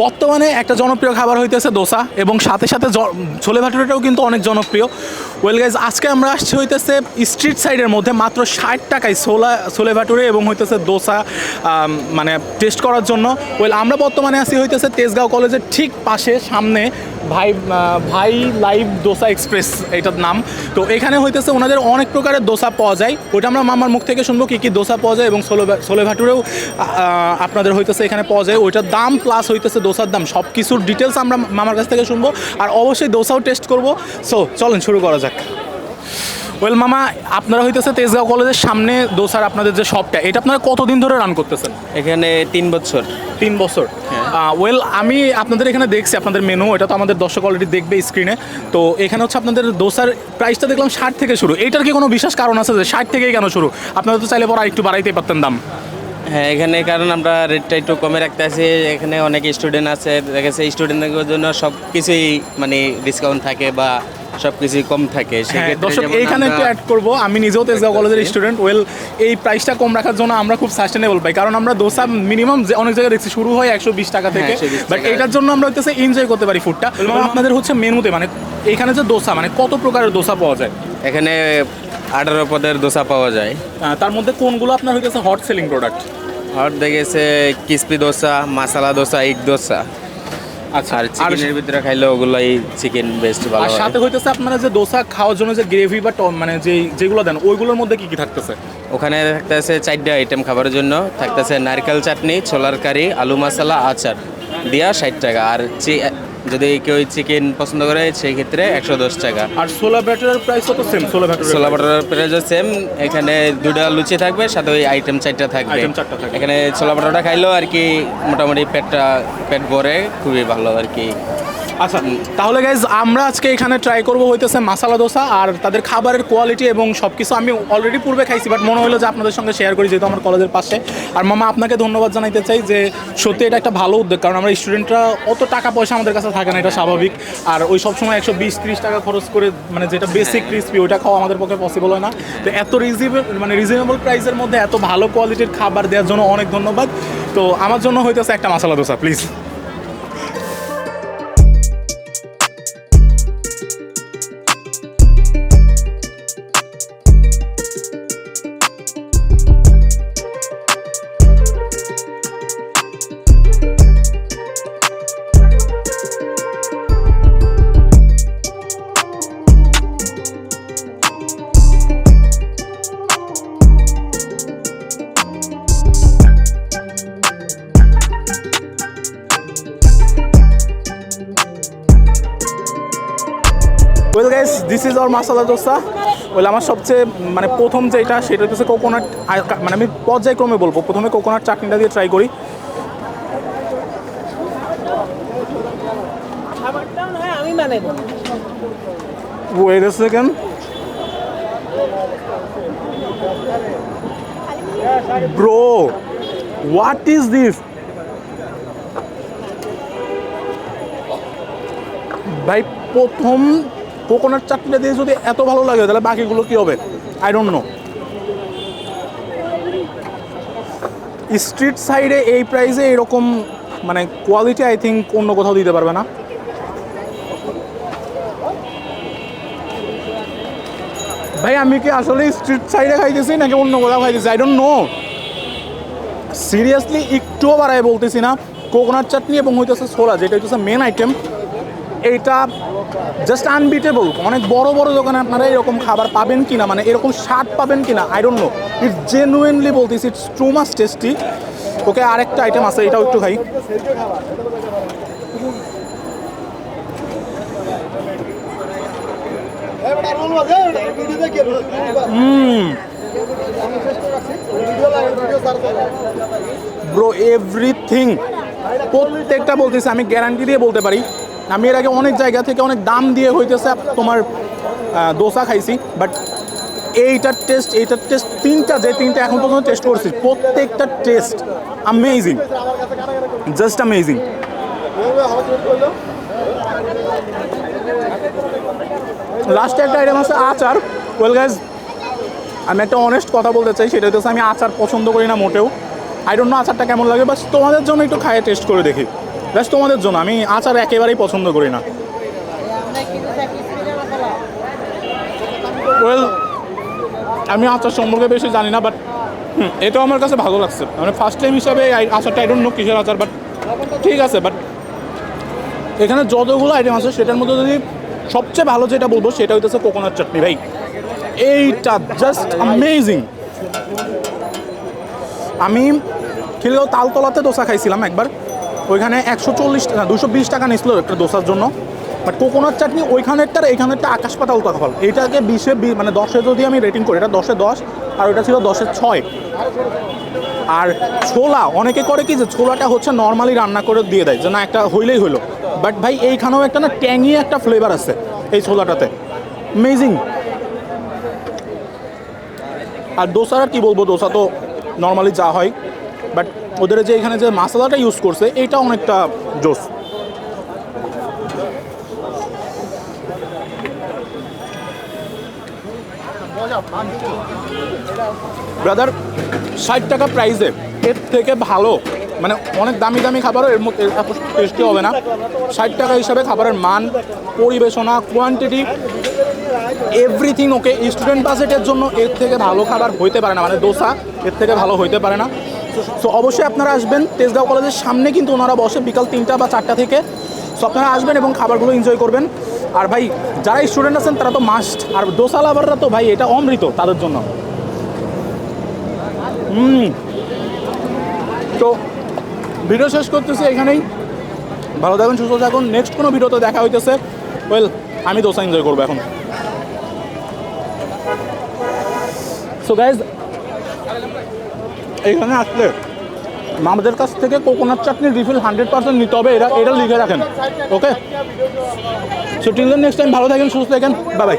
বর্তমানে একটা জনপ্রিয় খাবার হইতেছে দোসা এবং সাথে সাথে ছোলে ভাটুরেটাও কিন্তু অনেক জনপ্রিয়। ওয়েল গাইজ আজকে আমরা আসছি হইতেছে স্ট্রিট সাইডের মধ্যে মাত্র ষাট টাকায় ছোলা, ছোলে ভাটুরে এবং হইতেছে দোসা মানে টেস্ট করার জন্য। ওয়েল আমরা বর্তমানে আছি হইতেছে তেজগাঁও কলেজের ঠিক পাশে, সামনে ভাই ভাই লাইভ দোসা এক্সপ্রেস এটার নাম। তো এখানে হইতেছে ওনাদের অনেক প্রকারের দোসা পাওয়া যায়। ওইটা আমরা মামার মুখ থেকে শুনব কী কী দোসা পাওয়া যায় এবং ভা- ছোলে ভাটুরেও আপনাদের হইতেছে এখানে পাওয়া যায়। ওইটার দাম প্লাস হইতেছে দোসার দাম। সব কিছুর ডিটেলস আমরা মামার কাছ থেকে শুনব। আর অবশ্যই দোসাও টেস্ট করব। সো চলেন, শুরু করা যাক। ওয়েল মামা আপনারা হইতেছে তেজগাঁও কলেজের সামনে দোসার আপনাদের যে শপটা এটা আপনারা কতদিন ধরে রান করতেছেন? এখানে তিন বছর। তিন বছর। ওয়েল আমি আপনাদের এখানে দেখছি আপনাদের মেনু এটা তো আমাদের দর্শক অলরেডি দেখবে স্ক্রিনে তো এখানে হচ্ছে আপনাদের দোসার প্রাইসটা দেখলাম ষাট থেকে শুরু। এটার কি কোনো বিশেষ কারণ আছে যে ষাট থেকেই কেন শুরু? আপনারা তো চাইলে পরে একটু বাড়াইতে পারতেন দাম। হ্যাঁ এখানে কারণ আমরা রেটটা একটু কমে রাখতে আছি। এখানে অনেক স্টুডেন্ট আছে। দেখা গেছে স্টুডেন্টদের জন্য সব কিছুই মানে ডিসকাউন্ট থাকে বা সব কিছুই কম থাকে হ্যাঁ দর্শক এইখানে একটু অ্যাড করব। আমি নিজেও তেজগাঁও কলেজের স্টুডেন্ট ওয়েল এই প্রাইসটা কম রাখার জন্য আমরা খুব সাস্টেনেবল পাই। কারণ আমরা দোসা মিনিমাম যে অনেক জায়গায় দেখছি শুরু হয় একশো বিশ টাকা থেকে। বাট এটার জন্য আমরা হচ্ছে এনজয় করতে পারি ফুডটা আপনাদের হচ্ছে মেনুতে মানে এখানে যে দোসা মানে কত প্রকারের দোসা পাওয়া যায়? এখানে আঠারো পদের দোসা পাওয়া যায়। তার মধ্যে কোনগুলো আপনার হইতেছে হট সেলিং প্রোডাক্ট আর দেখেছে কিসপি দোসা মশলা দোসা ইগ দোসা। আর চিকেনের ভিতরে খাইলে ওগুলোই চিকেন বেস্ট ভালো আর সাথে হইতেছে আপনারা যে দোসা খাওয়ার জন্য যে গ্রেভি বা টম মানে যে যেগুলো দেন ওইগুলোর মধ্যে কি কি থাকতেছে? ওখানে থাকতেছে চারটা আইটেম খাবারের জন্য। থাকতেছে নারকেল চাটনি ছোলার কারি আলু মশলা আচার। দিয়া ষাট টাকা। আর যদি কেউ চিকেন পছন্দ করে সেই ক্ষেত্রে একশো দশ টাকা। আর সোলা ব্যাটারের প্রাইস তো সেম সোলা ব্যাটার ছোলা ব্যাটারের প্রাইসও সেম এখানে দুটা লুচি থাকবে সাথে ওই আইটেম চারটা থাকবে। Item চারটা থাকবে। এখানে ছোলা ব্যাটারটা খাইলেও আর কি মোটামুটি পেটটা পেট ভরে খুবই ভালো আর কি। আচ্ছা তাহলে গাইজ আমরা আজকে এখানে ট্রাই করব হইতেছে মাসালা দোসা আর তাদের খাবারের কোয়ালিটি এবং সব কিছু আমি অলরেডি পূর্বে খাইছি বাট মনে হলো যে আপনাদের সঙ্গে শেয়ার করি যেহেতু আমার কলেজের পাশে। আর মামা আপনাকে ধন্যবাদ জানাইতে চাই যে সত্যি এটা একটা ভালো উদ্যোগ কারণ আমরা স্টুডেন্টরা অত টাকা পয়সা আমাদের কাছে থাকে না এটা স্বাভাবিক। আর ওই সব সময় একশো বিশ ত্রিশ টাকা খরচ করে মানে যেটা বেসিক ক্রিসপি ওইটা খাওয়া আমাদের পক্ষে পসিবল হয় না। তো এত রিজনেবল মানে রিজনেবল প্রাইসের মধ্যে এত ভালো কোয়ালিটির খাবার দেওয়ার জন্য অনেক ধন্যবাদ। তো আমার জন্য হইতেছে একটা masala dosa please is our masala dosa well আমার সবচেয়ে মানে প্রথম যেটা সেটা হচ্ছে কোকোনাট মানে আমি পর্যায়ক্রমে বলব। প্রথমে কোকোনাট চাটনিটা দিয়ে ট্রাই করি। খাবারটা নয় wait a second bro what is this ভাই প্রথম কোকোনাট চাটনিটা দিয়ে যদি এত ভালো লাগে, তাহলে বাকিগুলো কি হবে? আই ডোন্ট নো স্ট্রিট সাইডে এই প্রাইসে এরকম মানে কোয়ালিটি আই থিঙ্ক অন্য কোথাও দিতে পারবে না। ভাই, আমি কি আসলে স্ট্রিট সাইডে খাইতেছি নাকি অন্য কোথাও খাইতেছি? আই ডোন্ট নো সিরিয়াসলি একটুও বাড়াই বলতেছি না। কোকোনাট চাটনি এবং হইতেছে ছোলা, যেটা হইতেছে মেন আইটেম এইটা জাস্ট আনবিটেবল অনেক বড় বড় দোকানে আপনারা এরকম খাবার পাবেন কিনা মানে এরকম স্বাদ পাবেন কিনা I don't know it genuinely বলতেছি it's too much tasty okay, আরেকটা আইটেম আছে, এটাও একটু খাই। ব্রো এভরিথিং প্রত্যেকটা বলতেছি, আমি গ্যারান্টি দিয়ে বলতে পারি। আমি এর আগে অনেক জায়গা থেকে অনেক দাম দিয়ে হইতেছে তোমার দোসা খাইছি বাট এইটার টেস্ট এইটার টেস্ট তিনটা, যে তিনটা এখন পর্যন্ত টেস্ট করছি, প্রত্যেকটা টেস্ট আমেজিং জাস্ট আমেজিং লাস্টে একটা আইটেম আছে আচার। ওয়েল গাইজ আমি একটা অনেস্ট কথা বলতে চাই, সেটা হচ্ছে আমি আচার পছন্দ করি না মোটেও। আই ডোন্ট নো আচারটা কেমন লাগে বাস তোমাদের জন্য একটু খাইয়ে টেস্ট করে দেখি। ব্যাস তোমাদের জন্য, আমি আচার একেবারেই পছন্দ করি না। ওয়েল আমি আচার সম্পর্কে বেশি জানি না বাট এটাও আমার কাছে ভালো লাগছে। মানে ফার্স্ট টাইম হিসাবে আচারটা আই ডোন্ট নো কিসের আচার বাট ঠিক আছে বাট এখানে যতগুলো আইটেম আছে, সেটার মধ্যে যদি সবচেয়ে ভালো যেটা বলব, সেটা হইতেছে কোকোনাট চাটনি ভাই। এইটা জাস্ট অ্যামেজিং আমি খিলগাঁও তালতলাতে দোসা খাইছিলাম একবার। ওইখানে একশো চল্লিশ টাকা, দুশো বিশ টাকা নিয়েছিল একটা দোসার জন্য। বাট কোকোনাট চাটনি ওইখানেরটার, এইখানেরটা আকাশ পাতাল তফাল এটাকে বিশে মানে দশে যদি আমি রেটিং করি, এটা দশে দশ, আর ওটা ছিল দশে ছয়। আর ছোলা, অনেকে করে কি যে ছোলাটা হচ্ছে নর্মালি রান্না করে দিয়ে দেয়, যে না একটা হইলেই হইল। বাট ভাই, এইখানেও একটা না ট্যাঙি একটা ফ্লেভার আছে এই ছোলাটাতে। মেজিং আর দোসার আর কি বলব, দোসা তো নর্মালি যা হয়। বাট ওদের যে এখানে যে মশলাটা ইউজ করছে এইটা অনেকটা জোস। ব্রাদার ষাট টাকা প্রাইসে এর থেকে ভালো মানে অনেক দামি দামি খাবারও এর মধ্যে টেস্টি হবে না। ষাট টাকা হিসাবে খাবারের মান, পরিবেশনা কোয়ান্টিটি এভরিথিং ওকে স্টুডেন্ট বাজেটের জন্য এর থেকে ভালো খাবার হইতে পারে না মানে দোসা এর থেকে ভালো হইতে পারে না। সো অবশ্যই আপনারা আসবেন। তেজগাঁও কলেজের সামনে কিন্তু ওনারা বসে বিকাল তিনটা বা চারটা থেকে। সো আপনারা আসবেন এবং খাবারগুলো এনজয় করবেন। আর ভাই, যারা স্টুডেন্ট আছেন, তারা তো মাস্ট আর দোসা লাভাররা তো ভাই, এটা অমৃত তাদের জন্য। হুম। তো ভিডিও শেষ করতেছি এখানেই। ভালো থাকুন, সুস্থ থাকুন। নেক্সট কোনো ভিডিওতে দেখা হইতেছে। ওয়েল আমি দোসা এনজয় করব এখন। সো গাইজ এখানে আসলে আমাদের কাছ থেকে coconut chutney refill hundred percent নিতে হবে, এরা এটা লিখে রাখেন ওকে টিল নেক্সট টাইম ভালো থাকেন, সুস্থ থাকেন বাই বাই